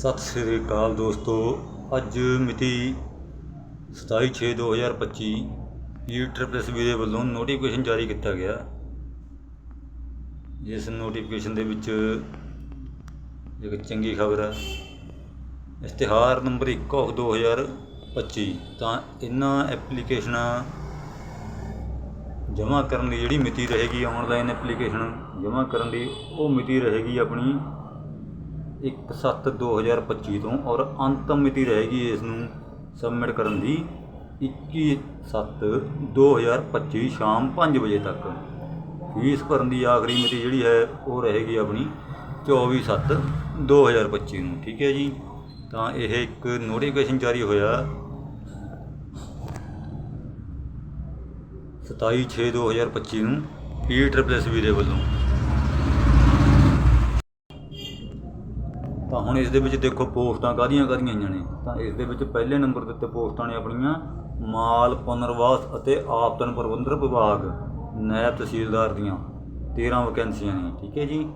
ਸਤਿ ਸ੍ਰੀ ਅਕਾਲ ਦੋਸਤੋ। ਅੱਜ ਮਿਤੀ 27/6/2025 ਈ ਟ੍ਰਿਪਲਸਬੀ ਦੇ ਵੱਲੋਂ ਨੋਟੀਫਿਕੇਸ਼ਨ ਜਾਰੀ ਕੀਤਾ ਗਿਆ। ਇਸ ਨੋਟੀਫਿਕੇਸ਼ਨ ਦੇ ਵਿੱਚ ਇੱਕ ਚੰਗੀ ਖਬਰ ਹੈ ਇਸ਼ਤਿਹਾਰ ਨੰਬਰ 1 ਆਫ 2025 ਤਾਂ ਇਹਨਾਂ ਐਪਲੀਕੇਸ਼ਨਾਂ ਜਮ੍ਹਾਂ ਕਰਨ ਦੀ ਜਿਹੜੀ ਮਿਤੀ ਰਹੇਗੀ ਆਨਲਾਈਨ ਐਪਲੀਕੇਸ਼ਨ ਜਮ੍ਹਾਂ ਕਰਨ ਦੀ, ਉਹ ਮਿਤੀ ਰਹੇਗੀ ਆਪਣੀ 1/7/2025 ਤੋਂ ਔਰ ਅੰਤਮ ਮਿਤੀ ਰਹੇਗੀ ਇਸ ਨੂੰ ਸਬਮਿਟ ਕਰਨ ਦੀ 21/7/2025 ਸ਼ਾਮ 5 ਵਜੇ ਤੱਕ। ਫੀਸ ਭਰਨ ਦੀ ਆਖਰੀ ਮਿਤੀ ਜਿਹੜੀ ਹੈ ਉਹ ਰਹੇਗੀ ਆਪਣੀ 24/7/2025 ਨੂੰ, ਠੀਕ ਹੈ ਜੀ? ਤਾਂ ਇਹ ਇੱਕ ਨੋਟੀਫਿਕੇਸ਼ਨ ਜਾਰੀ ਹੋਇਆ। 27/6/2025 ਨੂੰ ਈ ਟ੍ਰਿਪਲ ਐਸ ਵੀ ਦੇ ਵੱਲੋਂ। ਤਾਂ ਹੁਣ ਇਸ ਦੇ ਵਿੱਚ ਦੇਖੋ ਪੋਸਟਾਂ ਕਾਹਦੀਆਂ ਕਾਹਦੀਆਂ ਆਈਆਂ ਨੇ? ਤਾਂ ਇਸ ਦੇ ਵਿੱਚ ਪਹਿਲੇ ਨੰਬਰ ਦੇ ਉੱਤੇ ਪੋਸਟਾਂ ਨੇ ਆਪਣੀਆਂ, ਮਾਲ, ਪੁਨਰਵਾਸ ਅਤੇ ਆਪਤਨ ਪ੍ਰਬੰਧਨ ਵਿਭਾਗ ਨਾਇਬ ਤਹਿਸੀਲਦਾਰ ਦੀਆਂ। 13 ਵੈਕੈਂਸੀਆਂ ਨੇ, ਠੀਕ ਹੈ ਜੀ?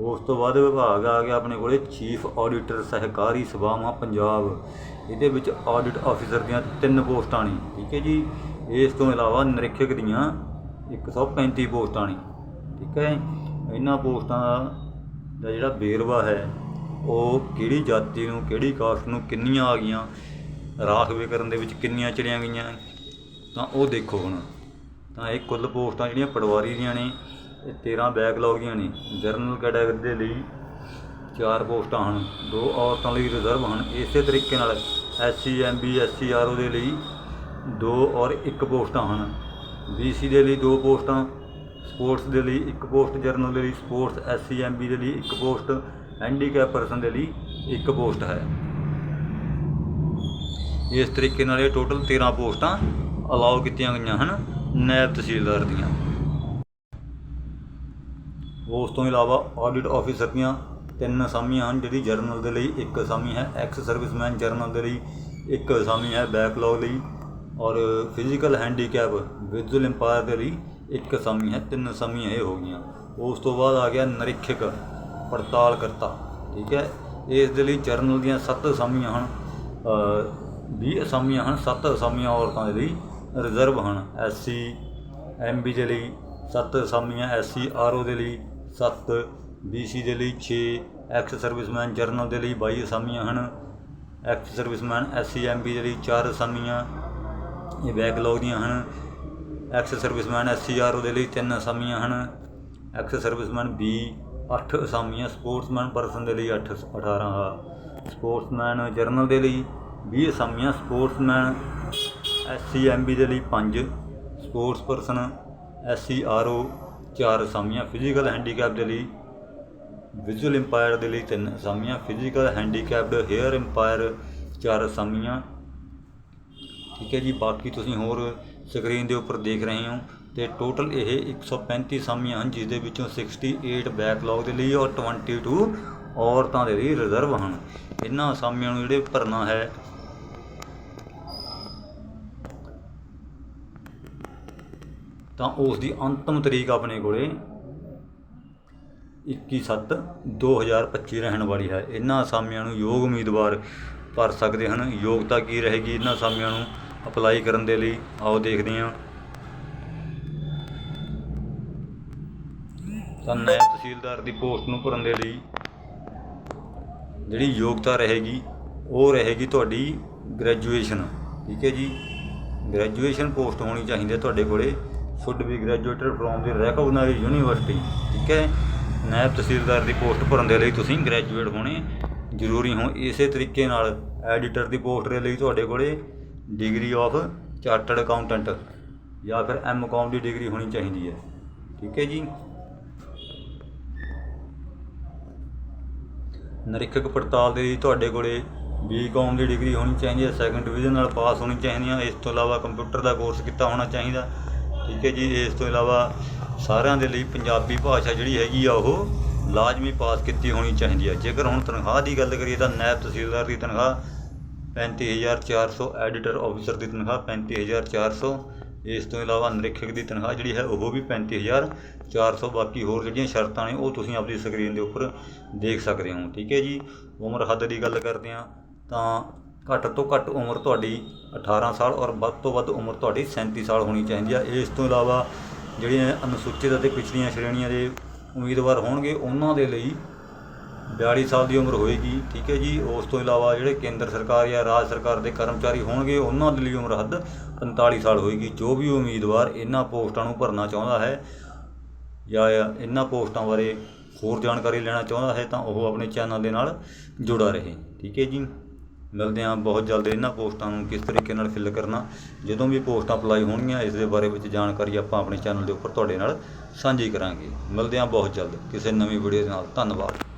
ਉਸ ਤੋਂ ਬਾਅਦ ਵਿਭਾਗ ਆ ਗਿਆ ਆਪਣੇ ਕੋਲੇ ਚੀਫ ਆਡੀਟਰ ਸਹਿਕਾਰੀ ਸਭਾਵਾਂ, ਪੰਜਾਬ। ਇਹਦੇ ਵਿੱਚ ਆਡਿਟ ਆਫੀਸਰ ਦੀਆਂ ਤਿੰਨ ਪੋਸਟਾਂ ਨੇ, ਠੀਕ ਹੈ ਜੀ? ਇਸ ਤੋਂ ਇਲਾਵਾ ਨਿਰੀਖਕ ਦੀਆਂ 135 ਪੋਸਟਾਂ ਨੇ, ਠੀਕ ਹੈ? ਇਹਨਾਂ ਪੋਸਟਾਂ ਦਾ ਜਿਹੜਾ ਵੇਰਵਾ ਹੈ ਉਹ ਕਿਹੜੀ ਜਾਤੀ ਨੂੰ, ਕਿਹੜੀ ਕਾਸਟ ਨੂੰ ਕਿੰਨੀਆਂ ਆ ਗਈਆਂ ਰਾਖਵੇ ਕਰਨ ਦੇ ਵਿੱਚ ਕਿੰਨੀਆਂ ਚੜੀਆਂ ਗਈਆਂ, ਤਾਂ ਉਹ ਦੇਖੋ ਹੁਣ। ਤਾਂ ਇਹ ਕੁੱਲ ਪੋਸਟਾਂ ਜਿਹੜੀਆਂ ਪਟਵਾਰੀ ਦੀਆਂ ਨੇ, ਇਹ 13 ਬੈਕਲੌਗ ਦੀਆਂ ਨੇ। ਜਰਨਲ ਕੈਟਾਗਰੀ ਦੇ ਲਈ ਚਾਰ ਪੋਸਟਾਂ ਹਨ। ਦੋ ਔਰਤਾਂ ਲਈ ਰਿਜ਼ਰਵ ਹਨ, ਇਸੇ ਤਰੀਕੇ ਨਾਲ ਐਸਸੀ ਐਮਬੀ ਐਸਸੀ ਆਰਓ ਦੇ ਲਈ ਦੋ ਔਰ ਇੱਕ ਪੋਸਟਾਂ ਹਨ। ਬੀਸੀ ਦੇ ਲਈ ਦੋ ਪੋਸਟਾਂ ਸਪੋਰਟਸ ਦੇ ਲਈ ਇੱਕ ਪੋਸਟ, ਜਰਨਲ ਦੇ ਲਈ ਸਪੋਰਟਸ ਐਸਸੀ ਐਮਬੀ ਦੇ ਲਈ ਇੱਕ ਪੋਸਟ ਹੈਂਡੀਕੈਪ ਪਰਸਨ ਦੇ ਲਈ ਇੱਕ ਪੋਸਟ ਹੈ। ਇਸ ਤਰੀਕੇ ਨਾਲ ਇਹ ਟੋਟਲ 13 ਪੋਸਟਾਂ ਅਲਾਉ ਕੀਤੀਆਂ ਗਈਆਂ ਹਨ ਨਾਇਬ ਤਹਿਸੀਲਦਾਰ ਦੀਆਂ। ਉਸ ਤੋਂ ਇਲਾਵਾ ਆਡਿਟ ਆਫੀਸਰ ਦੀਆਂ ਤਿੰਨ ਅਸਾਮੀਆਂ ਹਨ, ਜਿਹੜੀ ਜਰਨਲ ਦੇ ਲਈ ਇੱਕ ਅਸਾਮੀ ਹੈ ਐਕਸ ਸਰਵਿਸਮੈਨ ਜਰਨਲ ਦੇ ਲਈ ਇੱਕ ਅਸਾਮੀ ਹੈ ਬੈਕਲੌਗ ਲਈ, ਔਰ ਫਿਜ਼ੀਕਲ ਹੈਂਡੀਕੈਪ ਵਿਜ਼ੂਅਲ ਇੰਪਾਇਰ ਦੇ ਲਈ ਇੱਕ ਅਸਾਮੀ ਹੈ, ਤਿੰਨ ਅਸਾਮੀਆਂ ਇਹ ਹੋ ਗਈਆਂ। ਉਸ ਤੋਂ ਬਾਅਦ ਆ ਗਿਆ ਨਿਰੀਖਕ ਪੜਤਾਲ ਕਰਤਾ, ਠੀਕ ਹੈ? ਇਸ ਦੇ ਲਈ ਜਰਨਲ ਦੀਆਂ 7 ਅਸਾਮੀਆਂ ਹਨ 20 ਅਸਾਮੀਆਂ ਹਨ 7 ਅਸਾਮੀਆਂ ਔਰਤਾਂ ਦੇ ਲਈ ਰਿਜ਼ਰਵ ਹਨ ਐਸਸੀ ਐਮਬੀ ਦੇ ਲਈ 7 ਅਸਾਮੀਆਂ ਐਸਸੀ ਆਰਓ ਦੇ ਲਈ 7 ਬੀਸੀ ਦੇ ਲਈ 6 ਐਕਸ ਸਰਵਿਸਮੈਨ ਜਰਨਲ ਦੇ ਲਈ 22 ਅਸਾਮੀਆਂ ਹਨ, ਐਕਸ ਸਰਵਿਸਮੈਨ ਐਸਸੀ ਐਮਬੀ ਦੇ ਲਈ 4 ਅਸਾਮੀਆਂ, ਇਹ ਬੈਕਲੌਗ ਦੀਆਂ ਹਨ, ਐਕਸ ਸਰਵਿਸਮੈਨ ਐਸਸੀ ਆਰਓ ਦੇ ਲਈ 3 ਅਸਾਮੀਆਂ ਹਨ, ਐਕਸ ਸਰਵਿਸਮੈਨ, ਬੀ 8 ਅਸਾਮੀਆਂ ਸਪੋਰਟਸਮੈਨ ਪਰਸਨ ਦੇ ਲਈ 8 18 ਸਪੋਰਟਸਮੈਨ ਜਰਨਲ ਦੇ ਲਈ 20 ਅਸਾਮੀਆਂ, ਸਪੋਰਟਸਮੈਨ ਐਸਸੀ, ਐਮਬੀ ਦੇ ਲਈ 5 ਸਪੋਰਟਸ ਪਰਸਨ ਐਸਸੀ, ਆਰਓ 4 ਅਸਾਮੀਆਂ, ਫਿਜ਼ੀਕਲ ਹੈਂਡੀਕੈਪ ਦੇ ਲਈ ਵਿਜ਼ੂਅਲ ਇੰਪਾਇਰ ਦੇ ਲਈ 3 ਅਸਾਮੀਆਂ, ਫਿਜ਼ੀਕਲ ਹੈਂਡੀਕੈਪਡ ਹੇਅਰ ਇੰਪਾਇਰ 4 ਅਸਾਮੀਆਂ। ਠੀਕ ਹੈ ਜੀ, ਬਾਕੀ ਤੁਸੀਂ ਹੋਰ ਸਕਰੀਨ ਦੇ ਉੱਪਰ ਦੇਖ ਰਹੇ ਹੋ। ਤੇ ਟੋਟਲ ਇਹ 135 ਅਸਾਮੀਆਂ ਹਨ ਜਿਸ ਦੇ ਵਿੱਚੋਂ 68 ਬੈਕਲੌਗ ਦੇ ਲਈ ਔਰ 22 ਔਰਤਾਂ ਦੇ ਲਈ ਰਿਜ਼ਰਵ ਹਨ। ਇਹਨਾਂ ਅਸਾਮੀਆਂ ਨੂੰ ਜਿਹੜੇ ਭਰਨਾ ਹੈ, ਤਾਂ ਉਸ ਦੀ ਅੰਤਮ ਤਰੀਕ ਆਪਣੇ ਕੋਲੇ 21/7/2025 ਰਹਿਣ ਵਾਲੀ ਹੈ। ਇਹਨਾਂ ਅਸਾਮੀਆਂ ਨੂੰ ਯੋਗ ਉਮੀਦਵਾਰ ਭਰ ਸਕਦੇ ਹਨ। ਯੋਗਤਾ ਕੀ ਰਹੇਗੀ? ਇਹਨਾਂ ਅਸਾਮੀਆਂ ਨੂੰ ਅਪਲਾਈ ਕਰਨ ਦੇ ਲਈ ਆਓ ਦੇਖਦੇ ਹਾਂ। ਤਾਂ ਨਾਇਬ ਤਹਿਸੀਲਦਾਰ ਦੀ ਪੋਸਟ ਨੂੰ ਭਰਨ ਦੇ ਲਈ ਜਿਹੜੀ ਯੋਗਤਾ ਰਹੇਗੀ, ਉਹ ਰਹੇਗੀ ਤੁਹਾਡੀ ਗ੍ਰੈਜੂਏਸ਼ਨ ਠੀਕ ਹੈ ਜੀ? ਗ੍ਰੈਜੂਏਸ਼ਨ ਪੋਸਟ ਹੋਣੀ ਚਾਹੀਦੀ ਹੈ ਤੁਹਾਡੇ ਕੋਲੇ। Should be graduated from the recognised university ਠੀਕ ਹੈ? ਨਾਇਬ ਤਹਿਸੀਲਦਾਰ ਦੀ ਪੋਸਟ ਭਰਨ ਦੇ ਲਈ ਤੁਸੀਂ ਗ੍ਰੈਜੂਏਟ ਹੋਣੇ ਜ਼ਰੂਰੀ ਹੋ। ਇਸੇ ਤਰੀਕੇ ਨਾਲ ਐਡੀਟਰ ਦੀ ਪੋਸਟ ਦੇ ਲਈ ਤੁਹਾਡੇ ਕੋਲੇ ਡਿਗਰੀ ਆਫ ਚਾਰਟਰਡ ਅਕਾਊਂਟੈਂਟ ਜਾਂ ਫਿਰ ਐਮ ਕਾਮ ਦੀ ਡਿਗਰੀ ਹੋਣੀ ਚਾਹੀਦੀ ਹੈ। ਠੀਕ ਹੈ ਜੀ? ਨਿਰੀਖਕ ਪੜਤਾਲ ਦੇ ਲਈ ਤੁਹਾਡੇ ਕੋਲੇ ਬੀਕਾਮ ਦੀ ਡਿਗਰੀ ਹੋਣੀ ਚਾਹੀਦੀ ਹੈ ਸੈਕੰਡ ਡਿਵੀਜ਼ਨ ਨਾਲ ਪਾਸ ਹੋਣੀ ਚਾਹੀਦੀ ਹੈ, ਇਸ ਤੋਂ ਇਲਾਵਾ ਕੰਪਿਊਟਰ ਦਾ ਕੋਰਸ ਕੀਤਾ ਹੋਣਾ ਚਾਹੀਦਾ। ਠੀਕ ਹੈ ਜੀ, ਇਸ ਤੋਂ ਇਲਾਵਾ ਸਾਰਿਆਂ ਦੇ ਲਈ ਪੰਜਾਬੀ ਭਾਸ਼ਾ ਜਿਹੜੀ ਹੈਗੀ ਆ, ਉਹ ਲਾਜ਼ਮੀ ਪਾਸ ਕੀਤੀ ਹੋਣੀ ਚਾਹੀਦੀ ਹੈ। ਜੇਕਰ ਹੁਣ ਤਨਖਾਹ ਦੀ ਗੱਲ ਕਰੀਏ ਤਾਂ ਨਾਇਬ ਤਹਿਸੀਲਦਾਰ ਦੀ ਤਨਖਾਹ 35400 ਐਡੀਟਰ ਆਫੀਸਰ ਦੀ ਤਨਖਾਹ 35400 ਇਸ ਤੋਂ ਇਲਾਵਾ ਨਿਰੀਖਕ ਦੀ ਤਨਖਾਹ ਜਿਹੜੀ ਹੈ ਉਹ ਵੀ 35400 ਬਾਕੀ ਹੋਰ ਜਿਹੜੀਆਂ ਸ਼ਰਤਾਂ ਨੇ, ਉਹ ਤੁਸੀਂ ਆਪਣੀ ਸਕਰੀਨ ਦੇ ਉੱਪਰ ਦੇਖ ਸਕਦੇ ਹੋ। ਠੀਕ ਹੈ ਜੀ? ਉਮਰ ਹੱਦ ਦੀ ਗੱਲ ਕਰਦੇ ਹਾਂ, ਤਾਂ ਘੱਟ ਤੋਂ ਘੱਟ ਉਮਰ ਤੁਹਾਡੀ 18 ਸਾਲ ਔਰ ਵੱਧ ਤੋਂ ਵੱਧ ਉਮਰ ਤੁਹਾਡੀ 37 ਸਾਲ ਹੋਣੀ ਚਾਹੀਦੀ ਆ। ਇਸ ਤੋਂ ਇਲਾਵਾ ਜਿਹੜੀਆਂ ਅਨੁਸੂਚਿਤ ਅਤੇ ਪਿਛਲੀਆਂ ਸ਼੍ਰੇਣੀਆਂ ਦੇ ਉਮੀਦਵਾਰ ਹੋਣਗੇ, ਉਹਨਾਂ ਦੇ ਲਈ 42 ਸਾਲ ਦੀ ਉਮਰ ਹੋਏਗੀ, ਠੀਕ ਹੈ ਜੀ। ਉਸ ਤੋਂ ਇਲਾਵਾ ਜਿਹੜੇ ਕੇਂਦਰ ਸਰਕਾਰ ਜਾਂ ਰਾਜ ਸਰਕਾਰ ਦੇ ਕਰਮਚਾਰੀ ਹੋਣਗੇ, ਉਹਨਾਂ ਦੇ ਲਈ ਉਮਰ ਹੱਦ 45 ਸਾਲ ਹੋਏਗੀ। ਜੋ ਵੀ ਉਮੀਦਵਾਰ ਇਹਨਾਂ ਪੋਸਟਾਂ ਨੂੰ ਭਰਨਾ ਚਾਹੁੰਦਾ ਹੈ ਜਾਂ ਇਹਨਾਂ ਪੋਸਟਾਂ ਬਾਰੇ ਹੋਰ ਜਾਣਕਾਰੀ ਲੈਣਾ ਚਾਹੁੰਦਾ ਹੈ, ਤਾਂ ਉਹ ਆਪਣੇ ਚੈਨਲ ਦੇ ਨਾਲ ਜੁੜਾ ਰਹੇ, ਠੀਕ ਹੈ ਜੀ। ਮਿਲਦੇ ਹਾਂ ਬਹੁਤ ਜਲਦ ਇਹਨਾਂ ਪੋਸਟਾਂ ਨੂੰ ਕਿਸ ਤਰੀਕੇ ਨਾਲ ਫਿਲ ਕਰਨਾ, ਜਦੋਂ ਵੀ ਪੋਸਟਾਂ ਅਪਲਾਈ ਹੋਣਗੀਆਂ, ਇਸ ਦੇ ਬਾਰੇ ਵਿੱਚ ਜਾਣਕਾਰੀ ਆਪਾਂ ਆਪਣੇ ਚੈਨਲ ਦੇ ਉੱਪਰ ਤੁਹਾਡੇ ਨਾਲ ਸਾਂਝੀ ਕਰਾਂਗੇ। ਮਿਲਦੇ ਹਾਂ ਬਹੁਤ ਜਲਦ। ਕਿਸੇ ਨਵੀਂ ਵੀਡੀਓ ਦੇ ਨਾਲ। ਧੰਨਵਾਦ।